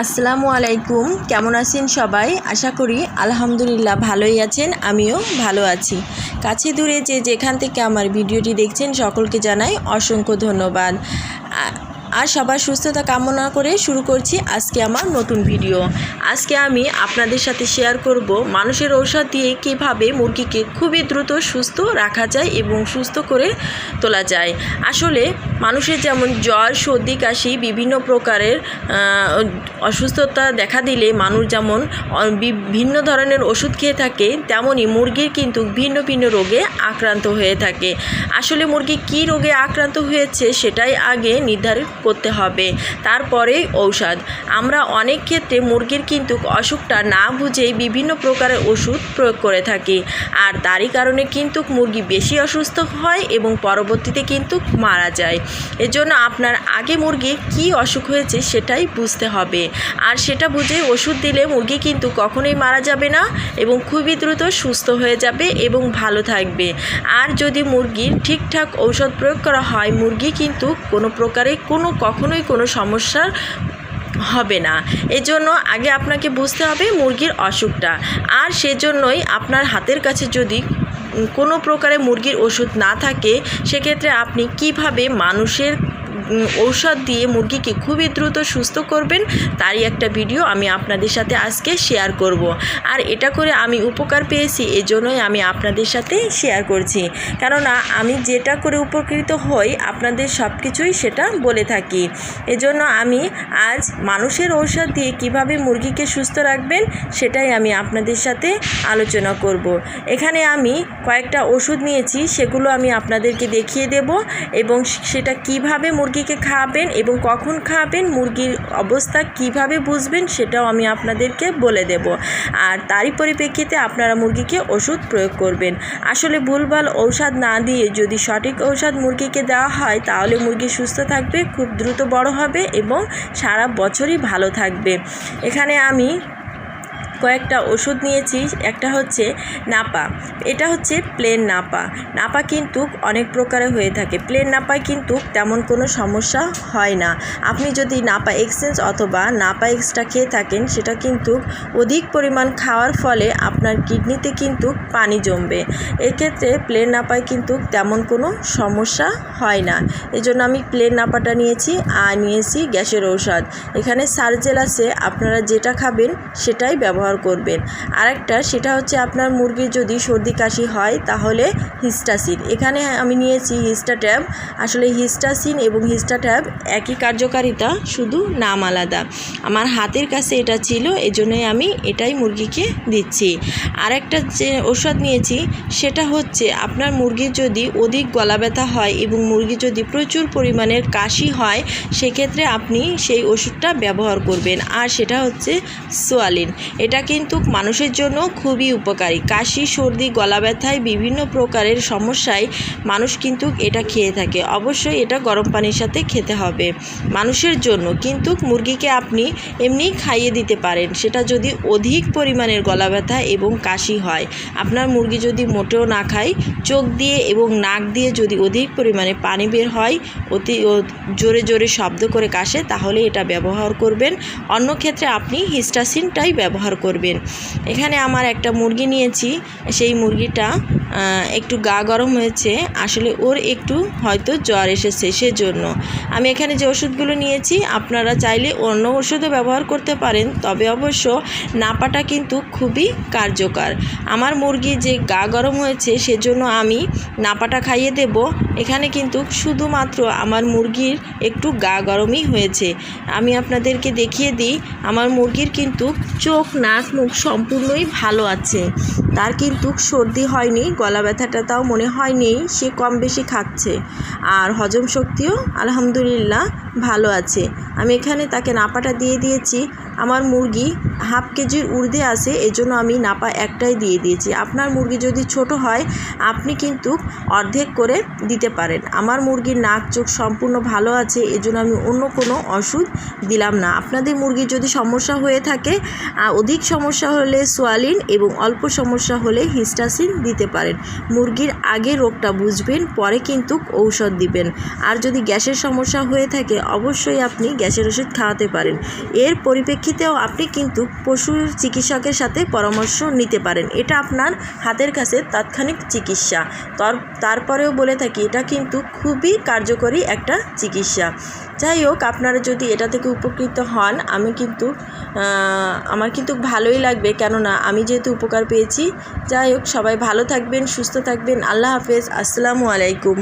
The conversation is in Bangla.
আসসালামু আলাইকুম। কেমন আছেন সবাই? আশা করি আলহামদুলিল্লাহ ভালোই আছেন, আমিও ভালো আছি। কাছে দূরে যে যেখান থেকে আমার ভিডিওটি দেখছেন সকলকে জানাই অসংখ্য ধন্যবাদ। আর সবার সুস্থতা কামনা করে শুরু করছি আজকে আমার নতুন ভিডিও। আজকে আমি আপনাদের সাথে শেয়ার করব মানুষের ঔষধ দিয়ে কীভাবে মুরগিকে খুবই দ্রুত সুস্থ রাখা যায় এবং সুস্থ করে তোলা যায়। আসলে মানুষের যেমন জ্বর, সর্দি, কাশি বিভিন্ন প্রকারের অসুস্থতা দেখা দিলে মানুষ যেমন, অ- বি- ভিন্ন ধরনের ওষুধ খেয়ে থাকে তেমনই মুরগির কিন্তু ভিন্ন ভিন্ন রোগে আক্রান্ত হয়ে থাকে। আসলে মুরগি কী রোগে আক্রান্ত হয়েছে সেটাই আগে নির্ধারণ করতে হবে। তারপরেই ঔষধ। আমরা অনেক ক্ষেত্রে মুরগির কিন্তু অসুখটা না বুঝেই বিভিন্ন প্রকারের ওষুধ প্রয়োগ করে থাকি। আর তারই কারণে কিন্তু মুরগি বেশি অসুস্থ হয় এবং পরবর্তীতে কিন্তু মারা যায়। এজন্য আপনার আগে মুরগির কী অসুখ হয়েছে সেটাই বুঝতে হবে। আর সেটা বুঝে ওষুধ দিলে মুরগি কিন্তু কখনোই মারা যাবে না এবং খুবই দ্রুত সুস্থ হয়ে যাবে এবং ভালো থাকবে। আর যদি মুরগির ঠিকঠাক ঔষধ প্রয়োগ করা হয়, মুরগি কিন্তু কোনো প্রকারে কোনো কখনোই কোনো সমস্যার হবে না। এজন্য আগে আপনাকে বুঝতে হবে মুরগির অসুখটা। আর সেজন্যই আপনার হাতের কাছে যদি কোনো প্রকারে মুরগির ওষুধ না থাকে, সেক্ষেত্রে আপনি কীভাবে মানুষের ঔষধ দিয়ে মুরগিকে খুবই দ্রুত সুস্থ করবেন, তারই একটা ভিডিও আমি আপনাদের সাথে আজকে শেয়ার করব। আর এটা করে আমি উপকার পেয়েছি, এজন্যই আমি আপনাদের সাথে শেয়ার করছি। কেননা, আমি যেটা করে উপকৃত হই, আপনাদের সব কিছুই সেটা বলে থাকি। এজন্য আমি আজ মানুষের ঔষধ দিয়ে কীভাবে মুরগিকে সুস্থ রাখবেন, সেটাই আমি আপনাদের সাথে আলোচনা করব। এখানে আমি কয়েকটা ওষুধ নিয়েছি, সেগুলো আমি আপনাদেরকে দেখিয়ে দেব এবং সেটা কীভাবে মুরগিকে খাওয়াবেন এবং কখন খাওয়াবেন মুরগির অবস্থা কীভাবে বুঝবেন সেটাও আমি আপনাদেরকে বলে দেব। আর তারই পরিপ্রেক্ষিতে আপনারা মুরগিকে ওষুধ প্রয়োগ করবেন। আসলে ভুলভাল ঔষধ না দিয়ে যদি সঠিক ঔষধ মুরগিকে দেওয়া হয়, তাহলে মুরগি সুস্থ থাকবে, খুব দ্রুত বড় হবে এবং সারা বছরই ভালো থাকবে। এখানে আমি কয়েকটা ওষুধ নিয়েছি, একটা হচ্ছে নাপা। এটা হচ্ছে প্লেন নাপা। নাপা কিন্তু অনেক প্রকারে হয়ে থাকে। প্লেন নাপায় কিন্তু তেমন কোনো সমস্যা হয় না। আপনি যদি নাপা এক্সচেঞ্জ অথবা নাপা এক্সট্রা খেয়ে থাকেন, সেটা কিন্তু অধিক পরিমাণ খাওয়ার ফলে আপনার কিডনিতে কিন্তু পানি জমবে। এক্ষেত্রে প্লেন নাপায় কিন্তু তেমন কোনো সমস্যা হয় না। এজন্য আমি প্লেন নাপাটা নিয়েছি, আর নিয়েছি গ্যাসের ঔষধ। এখানে সার্জেল আছে, আপনারা যেটা খাবেন সেটাই ব্যবহার করবেন। আরেকটা, সেটা হচ্ছে আপনার মুরগির যদি সর্দি কাশি হয়, তাহলে হিস্টাসিন। এখানে আমি নিয়েছি হিস্টা ট্যাব। আসলে হিস্টাসিন এবং হিস্টা ট্যাব একই কার্যকারিতা, শুধু নাম আলাদা। আমার হাতের কাছে এটা ছিল, এজন্যই আমি এটাই মুরগিকে দিচ্ছি। আরেকটা যে ওষুধ নিয়েছি, সেটা হচ্ছে আপনার মুরগির যদি অধিক গলা ব্যথা হয় এবং মুরগি যদি প্রচুর পরিমাণের কাশি হয়, সেক্ষেত্রে আপনি সেই ওষুধটা ব্যবহার করবেন। আর সেটা হচ্ছে সোয়ালিন। এটা কিন্তু মানুষের জন্য খুবই উপকারী। কাশি, সর্দি, গলা ব্যথায় বিভিন্ন প্রকারের সমস্যায় মানুষ কিন্তু এটা খেয়ে থাকে। অবশ্যই এটা গরম পানির সাথে খেতে হবে মানুষের জন্য। কিন্তু মুরগিকে আপনি এমনি খাইয়ে দিতে পারেন। সেটা যদি অধিক পরিমাণের গলা ব্যথা এবং কাশি হয়, আপনার মুরগি যদি মোটেও না খায়, চোখ দিয়ে এবং নাক দিয়ে যদি অধিক পরিমাণে পানি বের হয়, অতি জোরে জোরে শব্দ করে কাশে, তাহলে এটা ব্যবহার করবেন। অন্য ক্ষেত্রে আপনি হিস্টাসিনটাই ব্যবহার করবেন। এখানে আমার একটা মুরগি নিয়েছি সেই মুরগিটা একটু গা গরম হয়েছে, আসলে ওর একটু হয়তো জ্বর এসেছে সেজন্য। আমি এখানে যে ওষুধগুলো নিয়েছি, আপনারা চাইলে অন্য ওষুধও ব্যবহার করতে পারেন, তবে অবশ্য নাপাটা কিন্তু খুবই কার্যকর। আমার মুরগি যে গা গরম হয়েছে সেজন্য আমি নাপাটা খাইয়ে দেব। এখানে কিন্তু শুধুমাত্র আমার মুরগির একটু গা গরমই হয়েছে। আমি আপনাদেরকে দেখিয়ে দিই, আমার মুরগির কিন্তু চোখ, নাক, মুখ সম্পূর্ণই ভালো আছে। তার কিন্তু সর্দি হয়নি, গলা ব্যথাটা তাও মনে হয়নি, সে কম বেশি খাচ্ছে। আর হজম শক্তিও আলহামদুলিল্লাহ ভালো আছে। আমি এখানে তাকে নাপাটা দিয়ে দিয়েছি। আমার মুরগি হাফ কেজির ঊর্ধ্বে আছে, এজন্য আমি নাপা একটাই দিয়ে দিয়েছি। আপনার মুরগি যদি ছোট হয়, আপনি কিন্তু অর্ধেক করে দিতে পারেন। আমার মুরগির নাক, চোখ সম্পূর্ণ ভালো আছে, এজন্য আমি অন্য কোনো ওষুধ দিলাম না। আপনাদের মুরগির যদি সমস্যা হয়ে থাকে অধিক সমস্যা হলে সোয়ালিন এবং অল্প সমস্যা হলে হিস্টাসিন দিতে পারেন। মুরগির আগে রোগটা বুঝবেন, পরে কিন্তু ঔষধ দিবেন। আর যদি গ্যাসের সমস্যা হয়ে থাকে, অবশ্যই আপনি গ্যাসের ওষুধ খাওয়াতে পারেন। এর পরিপ্রেক্ষিতেও আপনি কিন্তু পশুর চিকিৎসকের সাথে পরামর্শ নিতে পারেন। এটা আপনার হাতের কাছে তাৎক্ষণিক চিকিৎসা। তার, তারপরেও বলে থাকি, এটা কিন্তু খুবই কার্যকরী একটা চিকিৎসা। যাই হোক, আপনারা যদি এটা থেকে উপকৃত হন, আমি কিন্তু আমার কিন্তু ভালোই লাগবে। কেননা, আমি যেহেতু উপকার পেয়েছি। যাই হোক, সবাই ভালো থাকবেন, সুস্থ থাকবেন। আল্লাহ হাফেজ। আসসালামু আলাইকুম।